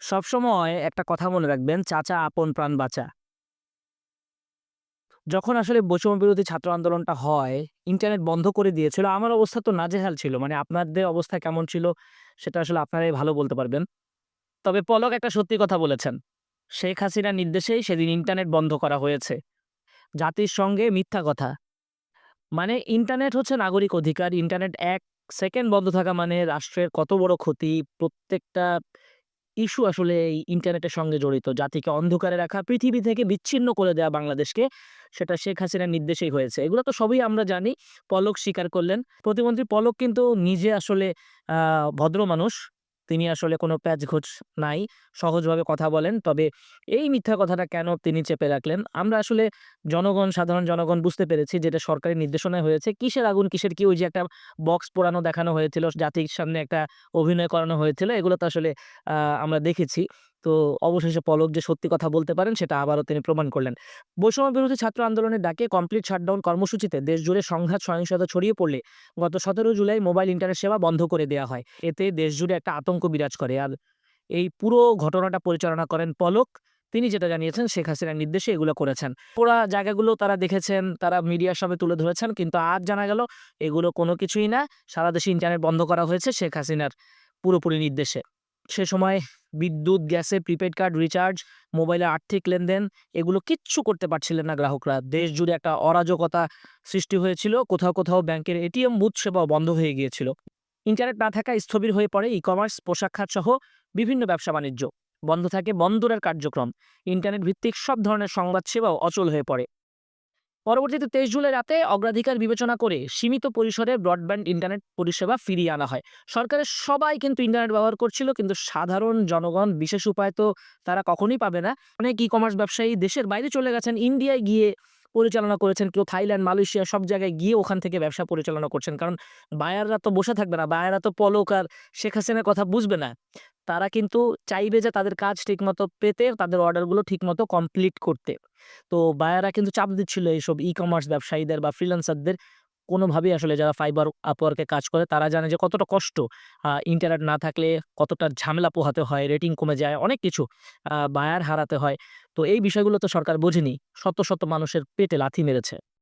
সবসময় একটা কথা মনে রাখবেন, চাচা আপন প্রাণ বাঁচা। যখন আসলে বৈষম্য বিরোধী ছাত্র আন্দোলনটা হয়, ইন্টারনেট বন্ধ করে দিয়েছিল। আমার অবস্থা তো নাজেহাল ছিল। মানে আপনাদের অবস্থা কেমন ছিল সেটা আসলে আপনারাই ভালো বলতে পারবেন। তবে পলক একটা সত্যি কথা বলেছেন। শেখ হাসিনার নির্দেশেই সেদিন ইন্টারনেট বন্ধ করা হয়েছে। জাতির সঙ্গে মিথ্যা কথা। মানে ইন্টারনেট হচ্ছে নাগরিক অধিকার। ইন্টারনেট এক সেকেন্ড বন্ধ থাকা মানে রাষ্ট্রের কত বড় ক্ষতি। প্রত্যেকটা ইস্যু আসলে এই ইন্টারনেটের সঙ্গে জড়িত। জাতিকে অন্ধকারে রাখা, পৃথিবী থেকে বিচ্ছিন্ন করে দেওয়া বাংলাদেশকে, সেটা শেখ হাসিনার নির্দেশেই হয়েছে। এগুলো তো সবই আমরা জানি। পলক স্বীকার করলেন। প্রতিমন্ত্রী পলক কিন্তু নিজে আসলে ভদ্র মানুষ। তিনি আসলে কোনো প্যাচ-গোছ নাই। সহজভাবে কথা বলেন। তবে এই মিথ্যা কথাটা কেন তিনি চেপে রাখলেন? আমরা আসলে জনগণ, সাধারণ জনগণ বুঝতে পেরেছি যেটা সরকারি নির্দেশনায় হয়েছে। কিসের আগুন, কিসের কি? ওই যে একটা বক্স পোড়ানো দেখানো হয়েছিল, জাতির সামনে একটা অভিনয় করানো হয়েছিল। এগুলো তো আসলে আমরা দেখেছি। তো অবশেষে পলক যে সত্যি কথা বলতে পারেন সেটা আবারও তিনি প্রমাণ করলেন। বৈষম্য বিরোধী ছাত্র আন্দোলনের ডাকে কমপ্লিট শাটডাউন কর্মসূচিতে দেশজুড়ে সংঘাত সহিংসতা ছড়িয়ে পড়লে গত ১৭ জুলাই মোবাইল ইন্টারনেট সেবা বন্ধ করে দেওয়া হয়। এতে দেশজুড়ে একটা আতঙ্ক বিরাজ করে। আর এই পুরো ঘটনাটা পরিচালনা করেন পলক। তিনি যেটা জানিয়েছেন শেখ হাসিনার নির্দেশে এগুলো করেছেন। পুরা জায়গাগুলো তারা দেখেছেন, তারা মিডিয়ার সামনে তুলে ধরেছেন। কিন্তু আজ জানা গেল এগুলো কোনো কিছুই না। সারা দেশে ইন্টারনেট বন্ধ করা হয়েছে শেখ হাসিনার পুরোপুরি নির্দেশে। সে সময় বিদ্যুৎ, গ্যাসের প্রিপেড কার্ড রিচার্জ, মোবাইলের আর্থিক লেনদেন এগুলো কিচ্ছু করতে পারছিলেন না গ্রাহকরা। দেশ জুড়ে একটা অরাজকতা সৃষ্টি হয়েছিল। কোথাও, কোথাও ব্যাংকের এটিএম বুথ সেবাও বন্ধ হয়ে গিয়েছিল। ইন্টারনেট না থাকায় স্থবির হয়ে পড়ে ই-কমার্স, পোশাক খাত সহ বিভিন্ন ব্যবসা-বাণিজ্য। বন্ধ থাকে বন্দরের কার্যক্রম। ইন্টারনেট ভিত্তিক সব ধরনের সংবাদ সেবাও অচল হয়ে পড়ে। পরবর্তীতে ২৩ জুলাই রাতে অগ্রাধিকার বিবেচনা করে সীমিত পরিসরে ব্রডব্যান্ড ইন্টারনেট পরিষেবা ফিরিয়ে আনা হয়। সরকারের সবাই কিন্তু ইন্টারনেট ব্যবহার করছিল, কিন্তু সাধারণ জনগণ বিশেষ উপায় তো তারা কখনোই পাবে না। অনেক ই-কমার্স ব্যবসায়ী দেশের বাইরে চলে গেছেন। ইন্ডিয়ায় গিয়ে পরিচালনা করেছেন। কেউ থাইল্যান্ড, মালয়েশিয়া সব জায়গায় গিয়ে ওখান থেকে ব্যবসা পরিচালনা করছেন। কারণ বায়াররা তো বসে থাকবে না। বায়াররা তো পলক আর শেখ হাসিনার কথা বুঝবে না। তারা কিন্তু চাইবে যে তাদের কাজ ঠিকমতো পেতে, তাদের অর্ডারগুলো ঠিকমতো কমপ্লিট করতে। তো বায়াররা কিন্তু চাপ দিচ্ছিল এইসব ই-কমার্স ব্যবসায়ীদের বা ফ্রিল্যান্সারদের কোনোভাবেই আসলে যারা ফাইবার, আপওয়ার্কে কাজ করে তারা জানে যে কতটা কষ্ট। ইন্টারনেট না থাকলে কতটা ঝামেলা পোহাতে হয়, রেটিং কমে যায়, অনেক কিছু। বায়ার হারাতে হয়। তো এই বিষয়গুলো তো সরকার বোঝেনি। শত, শত মানুষের পেটে লাথি মেরেছে।